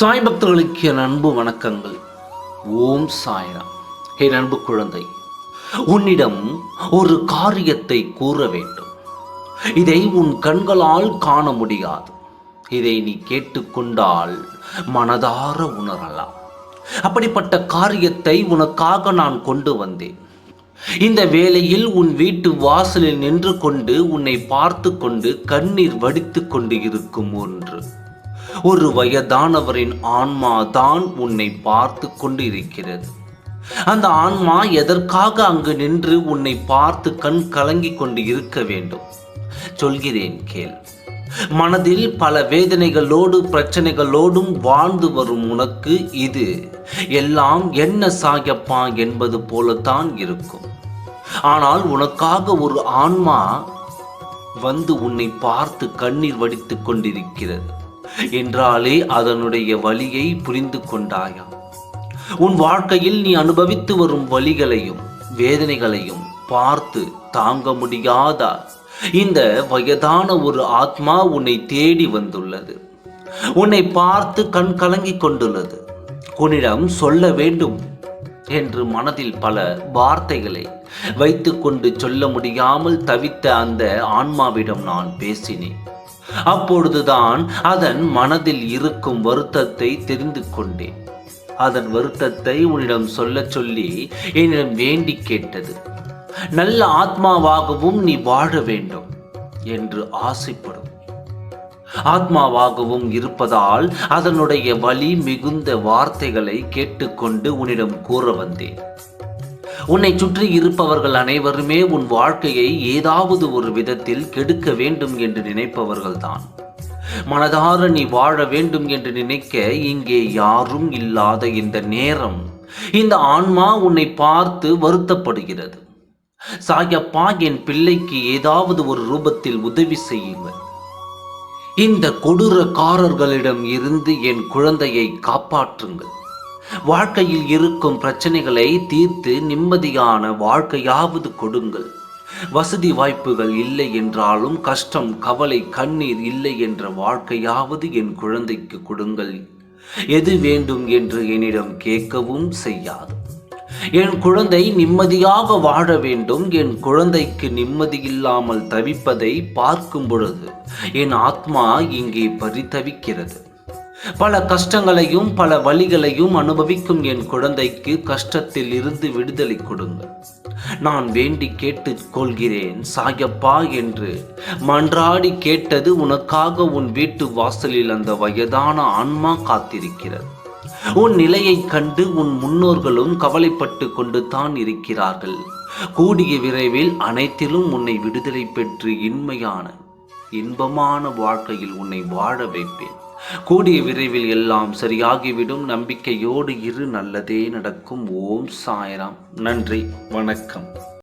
சாய் பக்தர்களுக்கு என் அன்பு வணக்கங்கள். ஓம் சாய்ராம். என் அன்பு குழந்தை உன்னிடம் ஒரு காரியத்தை கூற வேண்டும். இதை உன் கண்களால் காண முடியாது. இதை நீ கேட்டுக்கொண்டால் மனதார உணரலாம். அப்படிப்பட்ட காரியத்தை உனக்காக நான் கொண்டு வந்தேன். இந்த வேளையில் உன் வீட்டு வாசலில் நின்று கொண்டு உன்னை பார்த்து கொண்டு கண்ணீர் வடித்து கொண்டு இருக்கும் ஒன்று. ஒரு வயதானவரின் ஆன்மா தான் உன்னை பார்த்து கொண்டு இருக்கிறது அந்த ஆன்மா எதற்காக அங்கு நின்று உன்னை பார்த்து கண் கலங்கிக் கொண்டு இருக்க வேண்டும்? சொல்கிறேன் கேள். மனதில் பல வேதனைகளோடு பிரச்சனைகளோடும் வாழ்ந்து வரும் உனக்கு இது எல்லாம் என்ன சாயப்பா என்பது போலத்தான் இருக்கும். ஆனால் உனக்காக ஒரு ஆன்மா வந்து உன்னை பார்த்து கண்ணீர் வடித்துக் கொண்டிருக்கிறது. என்றாலே அதனுடைய வழியை புரிந்து கொண்டாயா உன் வாழ்க்கையில் நீ அனுபவித்து வரும் வழிகளையும் வேதனைகளையும் பார்த்து தாங்க முடியாதா? இந்த வயதான ஒரு ஆத்மா உன்னை தேடி வந்துள்ளது. உன்னை பார்த்து கண் கலங்கிக் கொண்டுள்ளது. உன்னிடம் சொல்ல வேண்டும் என்று மனதில் பல வார்த்தைகளை வைத்துக்கொண்டு சொல்ல முடியாமல் தவித்த அந்த ஆன்மாவிடம் நான் பேசினேன். அப்பொழுதுதான் அதன் மனதில் இருக்கும் வருத்தத்தை தெரிந்து கொண்டேன். அதன் வருத்தத்தை உன்னிடம் சொல்ல சொல்லி என்னிடம் வேண்டி கேட்டது. நல்ல ஆத்மாவாகவும் நீ வாழ வேண்டும் என்று ஆசைப்படும். ஆத்மாவாகவும் இருப்பதால் அதனுடைய வலி மிகுந்த வார்த்தைகளை கேட்டுக்கொண்டு உன்னிடம் கூற வந்தேன். உன்னை சுற்றி இருப்பவர்கள் அனைவருமே உன் வாழ்க்கையை ஏதாவது ஒரு விதத்தில் கெடுக்க வேண்டும் என்று நினைப்பவர்கள்தான். மனதார நீ வாழ வேண்டும் என்று நினைக்க இங்கே யாரும் இல்லாத இந்த நேரம் இந்த ஆன்மா உன்னை பார்த்து வருத்தப்படுகிறது. சாயப்பா என் பிள்ளைக்கு ஏதாவது ஒரு ரூபத்தில் உதவி செய்யுங்கள். இந்த கொடூரக்காரர்களிடம் இருந்து என் குழந்தையை காப்பாற்றுங்கள். வாழ்க்கையில் இருக்கும் பிரச்சனைகளை தீர்த்து நிம்மதியான வாழ்க்கையாவது கொடுங்கள். வசதி வாய்ப்புகள் இல்லை என்றாலும் கஷ்டம் கவலை கண்ணீர் இல்லை என்ற வாழ்க்கையாவது என் குழந்தைக்கு கொடுங்கள். எது வேண்டும் என்று என்னிடம் கேட்கவும் செய்யாது. என் குழந்தை நிம்மதியாக வாழ வேண்டும். என் குழந்தைக்கு நிம்மதி இல்லாமல் தவிப்பதை பார்க்கும் பொழுது என் ஆத்மா இங்கே பரிதவிக்கிறது. பல கஷ்டங்களையும் பல வழிகளையும் அனுபவிக்கும் என் குழந்தைக்கு கஷ்டத்தில் இருந்து விடுதலை கொடுங்கள் நான் வேண்டி கேட்டுக் கொள்கிறேன் சாயப்பா என்று. மன்றாடி கேட்டது உனக்காக உன் வீட்டு வாசலில் அந்த வயதான ஆன்மா காத்திருக்கிறது. உன் நிலையை கண்டு உன் முன்னோர்களும் கவலைப்பட்டு கொண்டு தான் இருக்கிறார்கள். கூடிய விரைவில் அனைத்திலும் உன்னை விடுதலை பெற்று இன்மையான இன்பமான வாழ்க்கையில் உன்னை வாழ வைப்பேன். கூடிய விரைவில் எல்லாம் சரியாகிவிடும். நம்பிக்கையோடு இரு நல்லதே நடக்கும். ஓம் சாய்ராம். நன்றி. வணக்கம்.